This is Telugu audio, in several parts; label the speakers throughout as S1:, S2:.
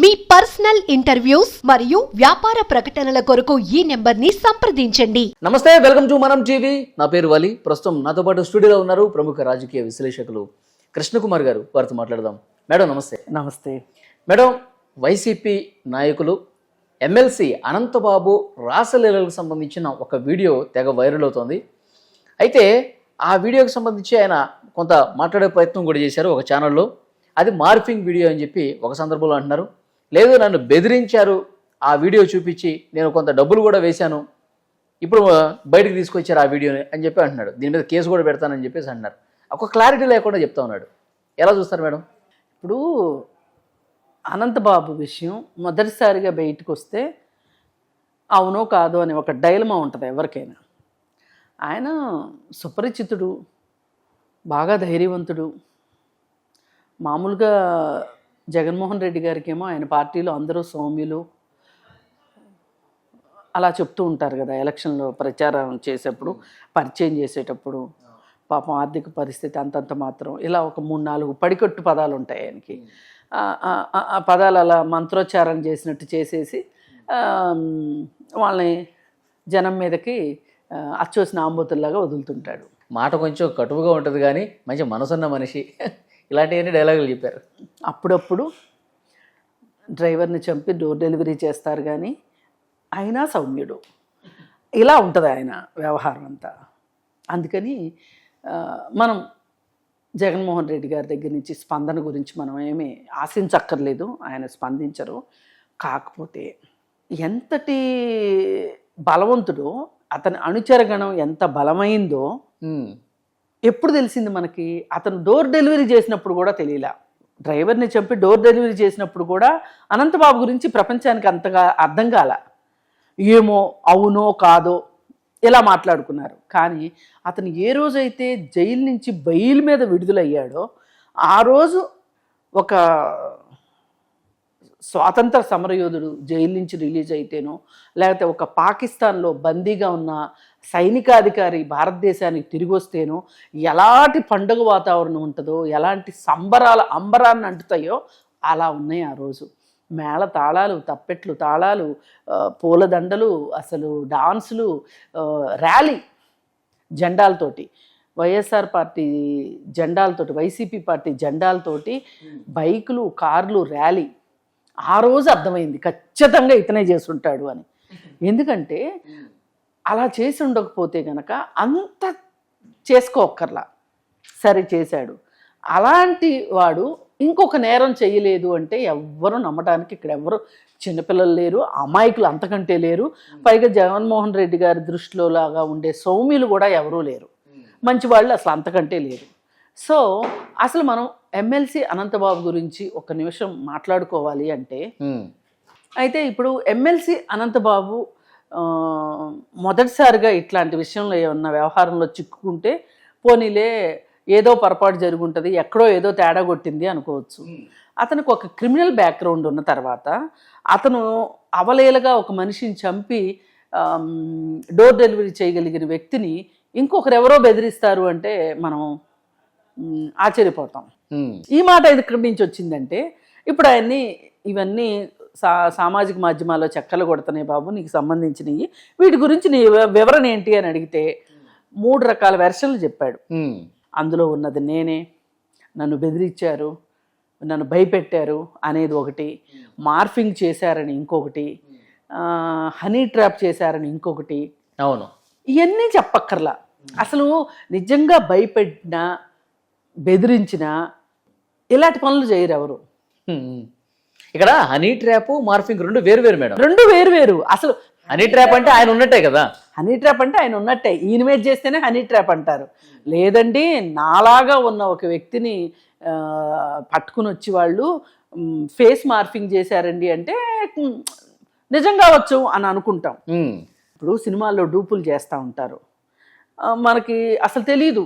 S1: మీ పర్సనల్ ఇంటర్వ్యూస్ మరియు వ్యాపార ప్రకటనల కొరకు ఈ నెంబర్ని సంప్రదించండి.
S2: నమస్తే వెల్కమ్ టు మనం టీవీ. నా పేరు వలి. ప్రస్తుతం నాతో పాటు స్టూడియోలో ఉన్నారు ప్రముఖ రాజకీయ విశ్లేషకులు కృష్ణకుమార్ గారు. వారితో మాట్లాడదాం. మేడం నమస్తే.
S3: నమస్తే.
S2: మేడం వైసీపీ నాయకులు ఎమ్మెల్సీ అనంతబాబు రాసలీలకు సంబంధించిన ఒక వీడియో తెగ వైరల్ అవుతోంది. అయితే ఆ వీడియోకి సంబంధించి ఆయన కొంత మాట్లాడే ప్రయత్నం కూడా చేశారు ఒక ఛానల్లో అది మార్ఫింగ్ వీడియో అని చెప్పి ఒక సందర్భంలో అంటున్నారు. లేదు నన్ను బెదిరించారు. ఆ వీడియో చూపించి నేను కొంత డబ్బులు కూడా వేశాను. ఇప్పుడు బయటకు తీసుకొచ్చారు ఆ వీడియోని అని చెప్పి అంటున్నాడు. దీని మీద కేసు కూడా పెడతానని చెప్పేసి అంటున్నారు. ఒక క్లారిటీ లేకుండా చెప్తా ఉన్నాడు. ఎలా చూస్తారు మేడం?
S3: ఇప్పుడు అనంతబాబు విషయం మొదటిసారిగా బయటకు వస్తే అవునో కాదో అని ఒక డైలమా ఉంటుంది ఎవరికైనా. ఆయన సుపరిచితుడు బాగా ధైర్యవంతుడు. మామూలుగా జగన్మోహన్ రెడ్డి గారికి ఏమో ఆయన పార్టీలో అందరూ సౌమ్యులు. అలా చెప్తూ ఉంటారు కదా ఎలక్షన్లో ప్రచారం చేసేప్పుడు పరిచయం చేసేటప్పుడు. పాపం ఆర్థిక పరిస్థితి అంతంత మాత్రం ఇలా ఒక మూడు నాలుగు పడికట్టు పదాలు ఉంటాయి ఆయనకి. ఆ- పదాలు అలా మంత్రోచ్చారణ చేసినట్టు చేసేసి వాళ్ళని జనం మీదకి అచ్చోసిన ఆంబోతుల్లాగా వదులుతుంటాడు.
S2: మాట కొంచెం కటువుగా ఉంటుంది కానీ మంచి మనసున్న మనిషి. ఇలాంటివన్నీ డైలాగులు చెప్పారు.
S3: అప్పుడప్పుడు డ్రైవర్ని చంపి డోర్ డెలివరీ చేస్తారు కానీ అయినా సౌమ్యుడు. ఇలా ఉంటుంది ఆయన వ్యవహారం అంతా. అందుకని మనం జగన్మోహన్ రెడ్డి గారి దగ్గర నుంచి స్పందన గురించి మనం ఏమీ ఆశించక్కర్లేదు ఆయన స్పందించరు. కాకపోతే ఎంతటి బలవంతుడో అతని అనుచరగణం ఎంత బలమైందో ఎప్పుడు తెలిసింది మనకి? అతను డోర్ డెలివరీ చేసినప్పుడు కూడా తెలియలా. డ్రైవర్ని చంపి డోర్ డెలివరీ చేసినప్పుడు కూడా అనంతబాబు గురించి ప్రపంచానికి అంతగా అర్థం కాల. ఏమో అవునో కాదో ఇలా మాట్లాడుకున్నారు. కానీ అతను ఏ రోజైతే జైలు నుంచి బయలు మీద విడుదలయ్యాడో ఆ రోజు ఒక స్వాతంత్ర సమరయోధుడు జైలు నుంచి రిలీజ్ అయితేనో లేకపోతే ఒక పాకిస్తాన్లో బందీగా ఉన్న సైనికాధికారి భారతదేశానికి తిరిగి వస్తేనో ఎలాంటి పండుగ వాతావరణం ఉంటుందో ఎలాంటి సంబరాల అంబరాన్ని అంటుతాయో అలా ఉన్నాయి ఆ రోజు. మేళ తాళాలు తప్పెట్లు తాళాలు పూలదండలు అసలు డాన్సులు ర్యాలీ జెండాలతోటి వైఎస్ఆర్ పార్టీ జెండాలతోటి వైసీపీ పార్టీ జెండాలతోటి బైకులు కార్లు ర్యాలీ ఆ రోజు అర్థమైంది. ఖచ్చితంగా ఇతనే చేసుంటాడు అని. ఎందుకంటే అలా చేసి ఉండకపోతే గనక అంత చేసుకోక్కర్లా. సరే చేశాడు. అలాంటి వాడు ఇంకొక నేరం చేయలేదు అంటే ఎవ్వరు నమ్మడానికి ఇక్కడ ఎవ్వరు చిన్నపిల్లలు లేరు అమాయకులు అంతకంటే లేరు. పైగా జగన్మోహన్ రెడ్డి గారి దృష్టిలో లాగా ఉండే సౌమ్యులు కూడా ఎవరూ లేరు. మంచి వాళ్ళు అసలు అంతకంటే లేరు. సో అసలు మనం ఎమ్మెల్సీ అనంతబాబు గురించి ఒక నిమిషం మాట్లాడుకోవాలి అంటే అయితే ఇప్పుడు ఎమ్మెల్సీ అనంతబాబు మొదటిసారిగా ఇట్లాంటి విషయంలో ఏమన్నా వ్యవహారంలో చిక్కుకుంటే పోనీలే ఏదో పొరపాటు జరుగుంటుంది ఎక్కడో ఏదో తేడా కొట్టింది అనుకోవచ్చు. అతనికి ఒక క్రిమినల్ బ్యాక్గ్రౌండ్ ఉన్న తర్వాత అతను అవలేలగా ఒక మనిషిని చంపి డోర్ డెలివరీ చేయగలిగిన వ్యక్తిని ఇంకొకరు ఎవరో బెదిరిస్తారు అంటే మనం ఆశ్చర్యపోతాం. ఈ మాట ఎక్కడి నుంచి వచ్చిందంటే ఇప్పుడు ఆయన్ని ఇవన్నీ సా సామాజిక మాధ్యమాల్లో చెక్కలు కొడుతున్నాయి బాబు నీకు సంబంధించినవి వీటి గురించి నీ వివరణ ఏంటి అని అడిగితే మూడు రకాల వెర్షన్లు చెప్పాడు. అందులో ఉన్నది నేనే నన్ను బెదిరించారు నన్ను భయపెట్టారు అనేది ఒకటి మార్ఫింగ్ చేశారని ఇంకొకటి హనీ ట్రాప్ చేశారని ఇంకొకటి.
S2: అవును.
S3: ఇవన్నీ చెప్పక్కర్లా. అసలు నిజంగా భయపెట్టినా బెదిరించినా ఇలాంటి పనులు చేయరు ఎవరు.
S2: ఇక్కడ హనీ ట్రాప్ మార్ఫింగ్ రెండు వేరు వేరు మేడం.
S3: రెండు వేరు వేరు. అసలు
S2: హనీ ట్రాప్ అంటే ఆయన ఉన్నట్టే కదా.
S3: హనీ ట్రాప్ అంటే ఆయన ఉన్నట్టే. ఈయన చేస్తేనే హనీ ట్రాప్ అంటారు. లేదండి నాలాగా ఉన్న ఒక వ్యక్తిని పట్టుకుని వచ్చి వాళ్ళు ఫేస్ మార్ఫింగ్ చేశారండి అంటే నిజం కావచ్చు అని అనుకుంటాం. ఇప్పుడు సినిమాల్లో డూపులు చేస్తూ ఉంటారు. మనకి అసలు తెలియదు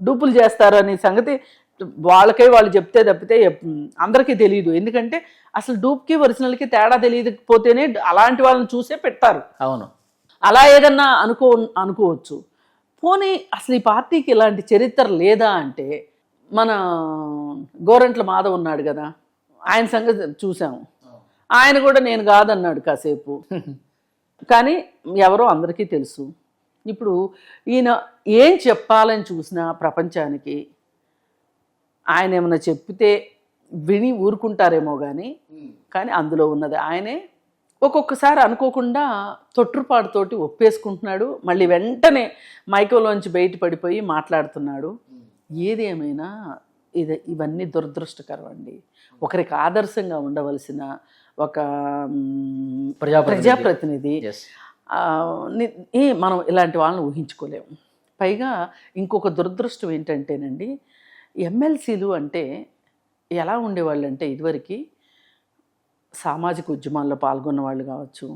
S3: డూపులు చేస్తారు అనే సంగతి వాళ్ళకే వాళ్ళు చెప్తే తప్పితే అందరికీ తెలియదు ఎందుకంటే అసలు డూప్కి ఒరిజినల్కి తేడా తెలియకపోతేనే అలాంటి వాళ్ళని చూసే పెడతారు.
S2: అవును.
S3: అలా ఏదన్నా అనుకో అనుకోవచ్చు. పోనీ అసలు ఈ పార్టీకి ఇలాంటి చరిత్ర లేదా అంటే మన గోరంట్ల మాధవ్ ఉన్నాడు కదా ఆయన సంగతి చూసాము ఆయన కూడా నేను కాదన్నాడు కాసేపు. కానీ ఎవరో అందరికీ తెలుసు. ఇప్పుడు ఈయన ఏం చెప్పాలని చూసినా ప్రపంచానికి ఆయన ఏమైనా చెప్తే విని ఊరుకుంటారేమో కానీ కానీ అందులో ఉన్నది ఆయనే ఒక్కొక్కసారి అనుకోకుండా తొట్టుపాటుతోటి ఒప్పేసుకుంటున్నాడు మళ్ళీ వెంటనే మైకోలోంచి బయట పడిపోయి మాట్లాడుతున్నాడు ఏది ఏమైనా ఇది ఇవన్నీ దురదృష్టకరం అండి. ఒకరికి ఆదర్శంగా ఉండవలసిన ఒక
S2: ప్రజాప్రతినిధి.
S3: మనం ఇలాంటి వాళ్ళని ఊహించుకోలేము. పైగా ఇంకొక దురదృష్టం ఏంటంటేనండి ఎమ్మెల్సీలు అంటే ఎలా ఉండేవాళ్ళు అంటే ఇదివరకు సామాజిక ఉద్యమాల్లో పాల్గొన్న వాళ్ళు కావచ్చు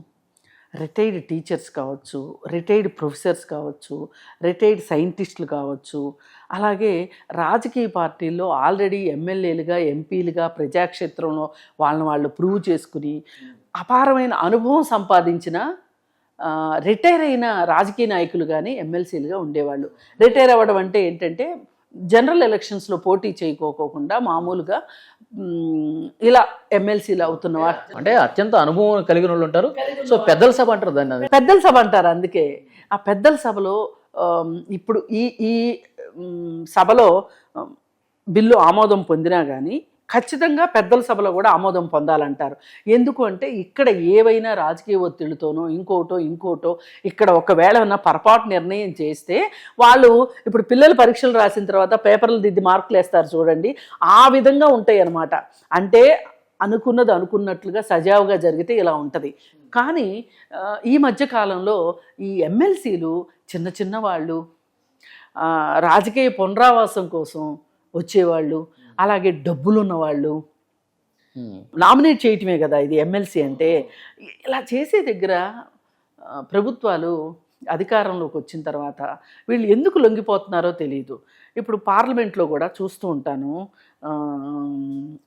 S3: రిటైర్డ్ టీచర్స్ కావచ్చు రిటైర్డ్ ప్రొఫెసర్స్ కావచ్చు రిటైర్డ్ సైంటిస్టులు కావచ్చు అలాగే రాజకీయ పార్టీల్లో ఆల్రెడీ ఎమ్మెల్యేలుగా ఎంపీలుగా ప్రజాక్షేత్రంలో వాళ్ళని వాళ్ళు ప్రూవ్ చేసుకుని అపారమైన అనుభవం సంపాదించిన రిటైర్ అయిన రాజకీయ నాయకులు కానీ ఎమ్మెల్సీలుగా ఉండేవాళ్ళు. రిటైర్ అవ్వడం అంటే ఏంటంటే జనరల్ ఎలక్షన్స్లో పోటీ చేయకోకుండా మామూలుగా ఇలా ఎమ్మెల్సీలు అవుతున్న వారు
S2: అంటే అత్యంత అనుభవం కలిగిన వాళ్ళు ఉంటారు. సో పెద్దల సభ అంటారు దాన్ని అది.
S3: పెద్దల సభ అంటారు అందుకే. ఆ పెద్దల సభలో ఇప్పుడు ఈ ఈ సభలో బిల్లు ఆమోదం పొందినా కానీ ఖచ్చితంగా పెద్దల సభలో కూడా ఆమోదం పొందాలంటారు. ఎందుకు అంటే ఇక్కడ ఏవైనా రాజకీయ ఒత్తిడితోనో ఇంకోటో ఇంకోటో ఇక్కడ ఒకవేళ ఉన్న పొరపాటు నిర్ణయం చేస్తే వాళ్ళు ఇప్పుడు పిల్లలు పరీక్షలు రాసిన తర్వాత పేపర్లు దిద్ది మార్కులు వేస్తారు చూడండి. ఆ విధంగా ఉంటాయి అన్నమాట అంటే అనుకున్నది అనుకున్నట్లుగా సజావుగా జరిగితే ఇలా ఉంటుంది. కానీ ఈ మధ్య కాలంలో ఈ ఎమ్మెల్సీలు చిన్న చిన్న వాళ్ళు రాజకీయ పునరావాసం కోసం వచ్చేవాళ్ళు అలాగే డబ్బులు ఉన్నవాళ్ళు
S2: ఉమ్.
S3: నామినేట్ చేయటమే కదా ఇది ఎమ్మెల్సీ అంటే. ఇలా చేసే దగ్గర ప్రభుత్వాలు అధికారంలోకి వచ్చిన తర్వాత వీళ్ళు ఎందుకు లొంగిపోతున్నారో తెలియదు ఇప్పుడు పార్లమెంట్లో కూడా చూస్తూ ఉంటాను.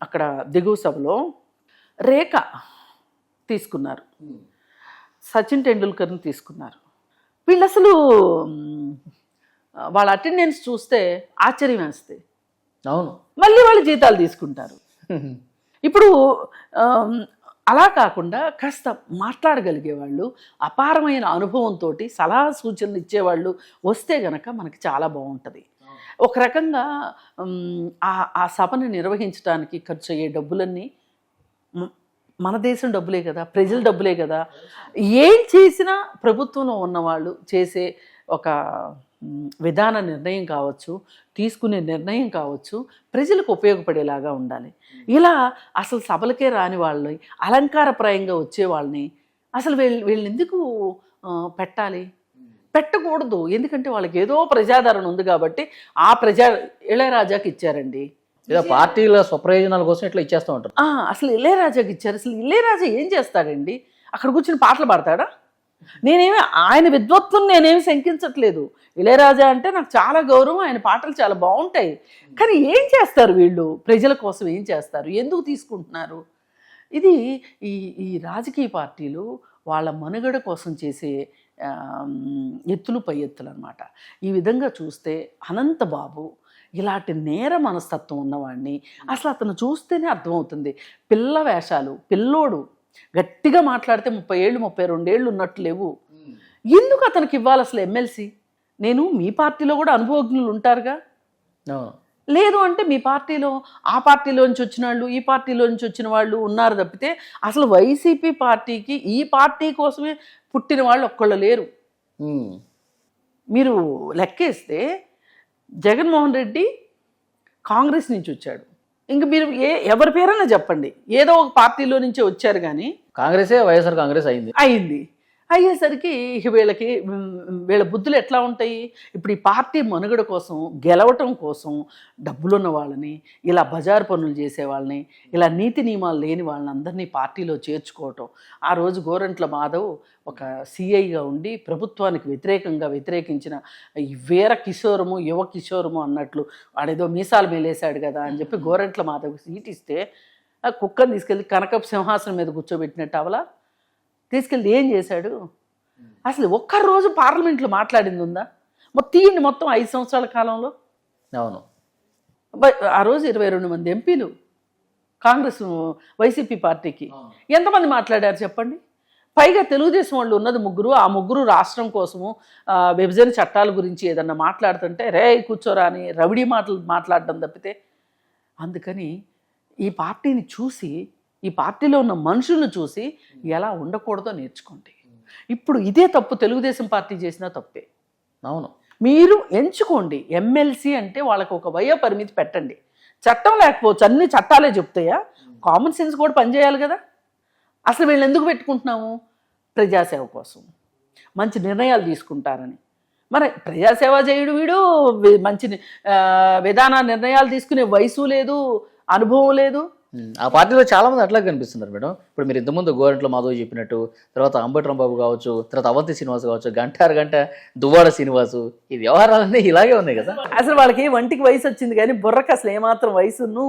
S3: అక్కడ దిగువ సభలో రేఖ తీసుకున్నారు. సచిన్ టెండూల్కర్ని తీసుకున్నారు. వీళ్ళు అసలు వాళ్ళ అటెండెన్స్ చూస్తే ఆశ్చర్యం వేస్తే.
S2: అవును.
S3: మళ్ళీ వాళ్ళు జీతాలు తీసుకుంటారు. ఇప్పుడు అలా కాకుండా కాస్త మాట్లాడగలిగే వాళ్ళు అపారమైన అనుభవంతో సలహా సూచనలు ఇచ్చేవాళ్ళు వస్తే గనక మనకి చాలా బాగుంటుంది. ఒక రకంగా ఆ ఆ సభను నిర్వహించడానికి ఖర్చు అయ్యే డబ్బులన్నీ మన దేశం డబ్బులే కదా ప్రజల డబ్బులే కదా. ఏం చేసినా ప్రభుత్వంలో ఉన్నవాళ్ళు చేసే ఒక విధాన నిర్ణయం కావచ్చు తీసుకునే నిర్ణయం కావచ్చు ప్రజలకు ఉపయోగపడేలాగా ఉండాలి. ఇలా అసలు సభలకే రాని వాళ్ళని అలంకారప్రాయంగా వచ్చే వాళ్ళని అసలు వీళ్ళు వీళ్ళని ఎందుకు పెట్టాలి? పెట్టకూడదు. ఎందుకంటే వాళ్ళకి ఏదో ప్రజాదరణ ఉంది కాబట్టి ఆ ప్రజా ఇళయరాజాకి ఇచ్చారండి.
S2: ఏదో పార్టీల స్వప్రయోజనాల కోసం ఇట్లా ఇచ్చేస్తూ ఉంటారు.
S3: అసలు ఇళయరాజాకి ఇచ్చారు. అసలు ఇళయరాజా ఏం చేస్తాడండి? అక్కడ కూర్చుని పాటలు పాడతాడా? నేనేమి ఆయన విద్వత్వం నేనేమి శంకించట్లేదు. ఇళయరాజా అంటే నాకు చాలా గౌరవం ఆయన పాటలు చాలా బాగుంటాయి. కానీ ఏం చేస్తారు వీళ్ళు? ప్రజల కోసం ఏం చేస్తారు? ఎందుకు తీసుకుంటున్నారు? ఇది ఈ ఈ రాజకీయ పార్టీలు వాళ్ళ మనుగడ కోసం చేసే ఎత్తులు పై ఎత్తులు అనమాట ఈ విధంగా చూస్తే అనంత బాబు ఇలాంటి నేర మనస్తత్వం ఉన్నవాడిని అసలు అతను చూస్తేనే అర్థమవుతుంది. పిల్ల వేషాలు పిల్లోడు గట్టిగా మాట్లాడితే ముప్పై ఏళ్ళు ముప్పై రెండేళ్ళు ఉన్నట్టు లేవు. ఎందుకు అతనికి ఇవ్వాలి అసలు ఎమ్మెల్సీ నేను మీ పార్టీలో కూడా అనుభవజ్ఞులు ఉంటారుగా? లేదు అంటే మీ పార్టీలో ఆ పార్టీలోంచి వచ్చిన వాళ్ళు ఈ పార్టీలోంచి వచ్చిన వాళ్ళు ఉన్నారు తప్పితే అసలు వైసీపీ పార్టీకి ఈ పార్టీ కోసమే పుట్టిన వాళ్ళు ఒక్కళ్ళు లేరు.
S2: ఉమ్.
S3: మీరు లెక్కేస్తే జగన్మోహన్ రెడ్డి కాంగ్రెస్ నుంచి వచ్చాడు. ఇంక మీరు ఏ ఎవరి పేరైనా చెప్పండి. ఏదో ఒక పార్టీలో నుంచే వచ్చారు కానీ
S2: కాంగ్రెసే వైఎస్ఆర్ కాంగ్రెస్ అయింది.
S3: అయింది. అయ్యేసరికి ఇక వీళ్ళకి వీళ్ళ బుద్ధులు ఎట్లా ఉంటాయి? ఇప్పుడు ఈ పార్టీ మనుగడ కోసం గెలవటం కోసం డబ్బులున్న వాళ్ళని ఇలా బజారు పనులు చేసే వాళ్ళని ఇలా నీతి నియమాలు లేని వాళ్ళని అందరినీ పార్టీలో చేర్చుకోవటం. ఆ రోజు గోరంట్ల మాధవ్ ఒక సిఐగా ఉండి ప్రభుత్వానికి వ్యతిరేకంగా వ్యతిరేకించిన వీర కిషోరము యువ కిషోరము అన్నట్లు వాడేదో మీసాలు మేలేశాడు కదా అని చెప్పి గోరంట్ల మాధవ్ సీట్ ఇస్తే ఆ కుక్కని తీసుకెళ్ళి కనకపు సింహాసనం మీద కూర్చోబెట్టినట్టు అవలా? తీసుకెళ్ళి ఏం చేశాడు? అసలు ఒక్క రోజు పార్లమెంట్లో మాట్లాడింది ఉందా? మొత్తం తీయండి మొత్తం ఐదు సంవత్సరాల కాలంలో.
S2: అవును.
S3: ఆ రోజు ఇరవై రెండు మంది ఎంపీలు కాంగ్రెస్ వైసీపీ పార్టీకి. ఎంతమంది మాట్లాడారు చెప్పండి? పైగా తెలుగుదేశం వాళ్ళు ఉన్నది ముగ్గురు ఆ ముగ్గురు రాష్ట్రం కోసము విభజన చట్టాల గురించి ఏదన్నా మాట్లాడుతుంటే రే కూర్చోరా అని రవిడి మాటలు మాట్లాడడం తప్పితే అందుకని ఈ పార్టీని చూసి ఈ పార్టీలో ఉన్న మనుషులను చూసి ఎలా ఉండకూడదో నేర్చుకోండి. ఇప్పుడు ఇదే తప్పు తెలుగుదేశం పార్టీ చేసినా తప్పే.
S2: అవును.
S3: మీరు ఎంచుకోండి. ఎమ్మెల్సీ అంటే వాళ్ళకి ఒక వయో పరిమితి పెట్టండి. చట్టం లేకపోవచ్చు అన్ని చట్టాలే చెప్తాయా? కామన్ సెన్స్ కూడా పనిచేయాలి కదా. అసలు వీళ్ళు ఎందుకు పెట్టుకుంటున్నాము? ప్రజాసేవ కోసం. మంచి నిర్ణయాలు తీసుకుంటారని. మరి ప్రజాసేవ చేయుడు వీడు. మంచి విధాన నిర్ణయాలు తీసుకునే వయసు లేదు అనుభవం లేదు.
S2: ఆ పార్టీలో చాలా మంది అట్లా కనిపిస్తున్నారు మేడం. ఇప్పుడు మీరు ఇంతకుముందు గోరంట్ల మాధవ్ చెప్పినట్టు తర్వాత అంబటి బాబు కావచ్చు తర్వాత అవంతి శ్రీనివాస్ కావచ్చు గంటారు గంట దువ్వాడ శ్రీనివాసు ఈ వ్యవహారాలన్నీ ఇలాగే ఉన్నాయి కదా.
S3: అసలు వాళ్ళకి వంటికి వయసు వచ్చింది కానీ బుర్రకు అసలు ఏమాత్రం వయసును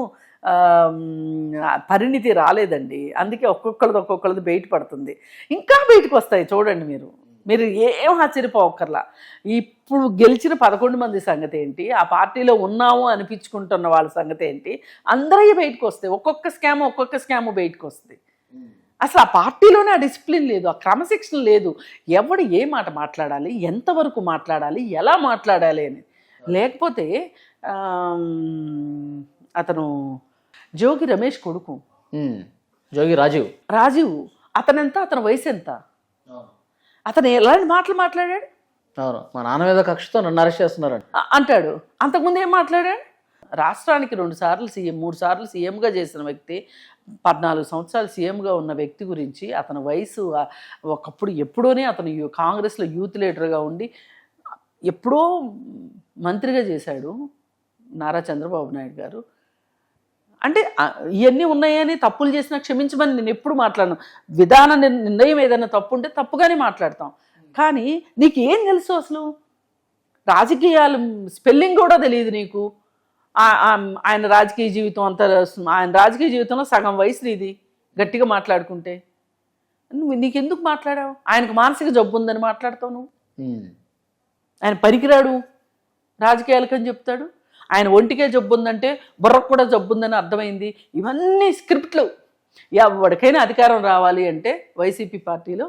S3: పరిణితి రాలేదండి. అందుకే ఒక్కొక్కరిది ఒక్కొక్కరిది బయట పడుతుంది. ఇంకా బయటకు వస్తాయి చూడండి మీరు. మీరు ఏం ఆశ్చర్యపోక్కర్లా ఇప్పుడు గెలిచిన పదకొండు మంది సంగతి ఏంటి? ఆ పార్టీలో ఉన్నాము అనిపించుకుంటున్న వాళ్ళ సంగతి ఏంటి? అందరూ బయటకు వస్తాయి ఒక్కొక్క స్కామ్ ఒక్కొక్క స్కామ్ బయటకు వస్తుంది. అసలు ఆ పార్టీలోనే ఆ డిసిప్లిన్ లేదు ఆ క్రమశిక్షణ లేదు. ఎవడు ఏ మాట మాట్లాడాలి ఎంతవరకు మాట్లాడాలి ఎలా మాట్లాడాలి అని. లేకపోతే అతను జోగి రమేష్ కొడుకు.
S2: జోగి రాజీవ్.
S3: రాజీవ్. అతనెంత? అతని వయసు ఎంత అతను ఎలాంటి మాటలు మాట్లాడాడు?
S2: అవును మా నాన్న మీద కక్షతో నన్ను అరెస్ట్ చేస్తున్నారు
S3: అ- అంటాడు. అంతకుముందు ఏం మాట్లాడాడు? రాష్ట్రానికి రెండు సార్లు సీఎం మూడు సార్లు సీఎంగా చేసిన వ్యక్తి పద్నాలుగు సంవత్సరాలు సీఎంగా ఉన్న వ్యక్తి గురించి అతని వయసు ఒకప్పుడు ఎప్పుడోనే అతను కాంగ్రెస్లో యూత్ లీడర్గా ఉండి ఎప్పుడో మంత్రిగా చేశాడు నారా చంద్రబాబు నాయుడు గారు. అంటే ఇవన్నీ ఉన్నాయని తప్పులు చేసినా క్షమించమని నేను ఎప్పుడు మాట్లాడను. విధాన నిర్- నిర్ణయం ఏదైనా తప్పు ఉంటే తప్పుగానే మాట్లాడతాం. కానీ నీకు ఏం తెలుసు అసలు? రాజకీయాలు స్పెల్లింగ్ కూడా తెలియదు నీకు. ఆయన రాజకీయ జీవితం అంత ఆయన రాజకీయ జీవితంలో సగం వయసు నీది గట్టిగా మాట్లాడుకుంటే. నువ్వు నీకెందుకు మాట్లాడావు? ఆయనకు మానసిక జబ్బు ఉందని మాట్లాడతావు నువ్వు. ఆయన పనికిరాడు. రాజకీయాలకని చెప్తాడు. ఆయన ఒంటికే జబ్బు ఉందంటే బుర్రకు కూడా జబ్బు ఉందని అర్థమైంది. ఇవన్నీ స్క్రిప్ట్లు. ఎవరికైనా అధికారం రావాలి అంటే వైసీపీ పార్టీలో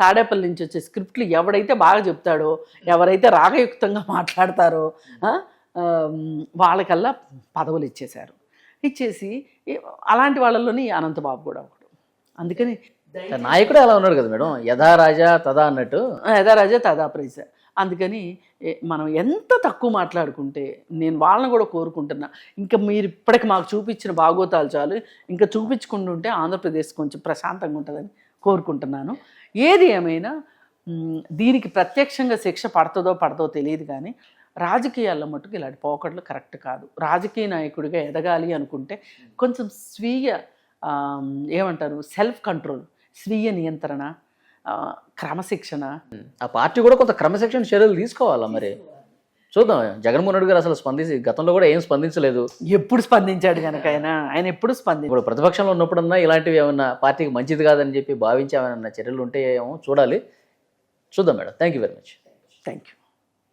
S3: తాడేపల్లి నుంచి వచ్చే స్క్రిప్ట్లు ఎవడైతే బాగా చెప్తాడో ఎవరైతే రాగయుక్తంగా మాట్లాడతారో వాళ్ళకల్లా పదవులు ఇచ్చేశారు. ఇచ్చేసి అలాంటి వాళ్ళలోని అనంతబాబు కూడా ఒకడు. అందుకని
S2: నాయకుడే అలా ఉన్నాడు కదా మేడం. యథా రాజా తదా అన్నట్టు.
S3: యథారాజా తదా ప్రైజ్. అందుకని మనం ఎంత తక్కువ మాట్లాడుకుంటే నేను వాళ్ళని కూడా కోరుకుంటున్నా. ఇంకా మీరు ఇప్పటికి మాకు చూపించిన భాగోతాలు చాలు. ఇంకా చూపించుకుంటుంటే ఆంధ్రప్రదేశ్ కొంచెం ప్రశాంతంగా ఉంటుందని కోరుకుంటున్నాను. ఏది ఏమైనా దీనికి ప్రత్యక్షంగా శిక్ష పడుతుందో పడదో తెలియదు కానీ రాజకీయాల్లో మటుకు ఇలాంటి పోకట్లు కరెక్ట్ కాదు. రాజకీయ నాయకుడిగా ఎదగాలి అనుకుంటే కొంచెం స్వీయ ఏమంటారు సెల్ఫ్ కంట్రోల్ స్వీయ నియంత్రణ క్రమశిక్షణ.
S2: ఆ పార్టీ కూడా కొంత క్రమశిక్షణ చర్యలు తీసుకోవాలా మరి? చూద్దాం. జగన్మోహన్ రెడ్డి గారు అసలు స్పందించి గతంలో కూడా ఏం స్పందించలేదు.
S3: ఎప్పుడు స్పందించాడు కనుక ఆయన? ఆయన ఎప్పుడు స్పందించాడు
S2: ఇప్పుడు ప్రతిపక్షంలో ఉన్నప్పుడన్నా ఇలాంటివి ఏమన్నా పార్టీకి మంచిది కాదని చెప్పి భావించి ఏమైనా చర్యలు ఉంటే ఏమో చూడాలి. చూద్దాం madam. Thank you very much.
S3: Thank you